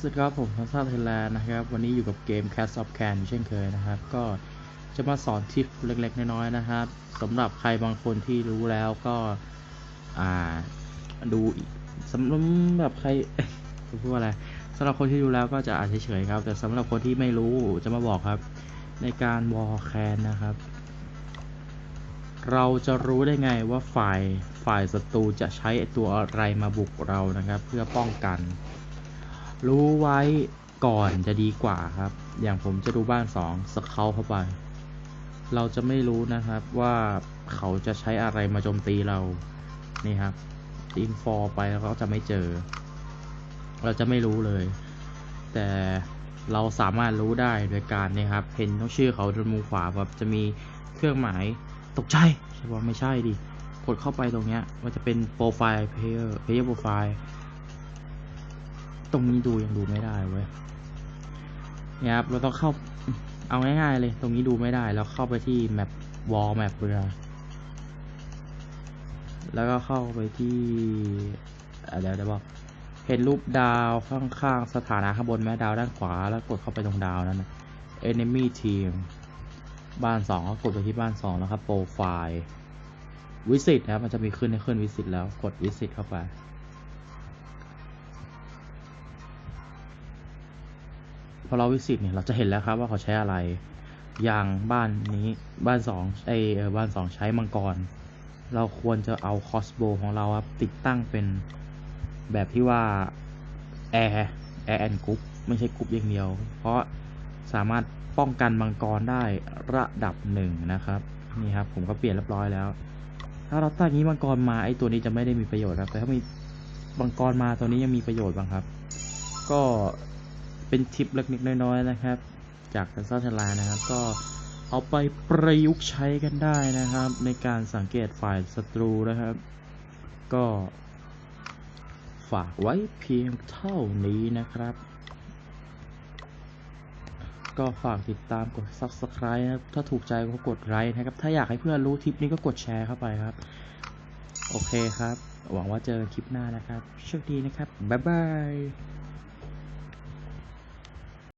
สวัสดีครับผมทัศน์ไทแลนนะครับ วันนี้อยู่กับเกม Cast of Can เช่นเคยนะครับ ก็จะมาสอนทิปเล็กๆ น้อยๆนะครับสำหรับใครบางคนที่รู้แล้วก็ อ่า ดูสำหรับใครจะพูดว่าอะไรสำหรับคนที่รู้แล้วก็จะอ่านเฉยๆครับ แต่สำหรับคนที่ไม่รู้จะมาบอกครับ ในการวอลแคนนะครับ เราจะรู้ได้ไงว่าฝ่ายฝ่ายศัตรูจะใช้ตัวอะไรมาบุกเรานะครับ เพื่อป้องกัน รู้ไว้ก่อนจะดีกว่าครับ อย่างผมจะดูบ้านสองสเกลเข้าไป เราจะไม่รู้นะครับว่าเขาจะใช้อะไรมาโจมตีเรา นี่ครับอินฟอร์ไปแล้วก็จะไม่เจอ เราจะไม่รู้เลย แต่เราสามารถรู้ได้โดยการเนี่ยครับ เห็นต้องชื่อเขาตรงมุมขวาแบบจะมีเครื่องหมายตกใจใช่ป่ะไม่ใช่ดิ กดเข้าไปตรงเนี้ย มันจะเป็นโปรไฟล์เพลเยอร์เพลเยอร์โปรไฟล์ ตรงนี้ดูยังดูไม่ได้เว้ยเนี่ยครับเราต้องเข้าเอาง่ายๆเลย ตรงนี้ดูไม่ได้แล้วเข้าไปที่แมปวอลแมปเรือแล้วก็เข้าไปที่เดี๋ยวเดี๋ยวบอกเห็นรูปดาวข้างๆ สถานะข้างบนแม่ดาวด้านขวา แล้วกดเข้าไปตรงดาวนั้น enemy team บ้านสองก็กดไปที่บ้านสองแล้วครับโปรไฟล์วิสิตนะมันจะมีขึ้นให้ขึ้นวิสิตแล้วกดวิสิตเข้าไป พอเราวิสิตเนี่ยเราจะเห็นแล้วครับว่าเขาใช้อะไร อย่างบ้านนี้บ้านสองไอเออบ้านสองใช้มังกร เราควรจะเอาคอสโบของเราครับติดตั้งเป็นแบบที่ว่าแอร์แอร์แอนกรุ๊ปไม่ใช่กรุ๊ปอย่างเดียว เพราะสามารถป้องกันมังกรได้ระดับหนึ่งนะครับนี่ครับผมก็เปลี่ยนเรียบร้อยแล้ว ถ้าเราตั้งนี้มังกรมาไอตัวนี้จะไม่ได้มีประโยชน์ครับแต่ถ้ามีมังกรมาตัวนี้ยังมีประโยชน์บ้างครับ ก็ เป็นทิปเล็กๆน้อยๆนะครับ จากทัศนลานะครับ ก็เอาไปประยุกต์ใช้กันได้นะครับ ในการสังเกตฝ่ายศัตรูนะครับ ก็ฝากไว้เพียงเท่านี้นะครับ ก็ฝากติดตามกด subscribe นะครับ ถ้าถูกใจก็กดไลค์นะครับ ถ้าอยากให้เพื่อนรู้ทิปนี้ก็กดแชร์เข้าไปครับ โอเคครับ หวังว่าเจอคลิปหน้านะครับโชคดีนะครับ บ๊ายบาย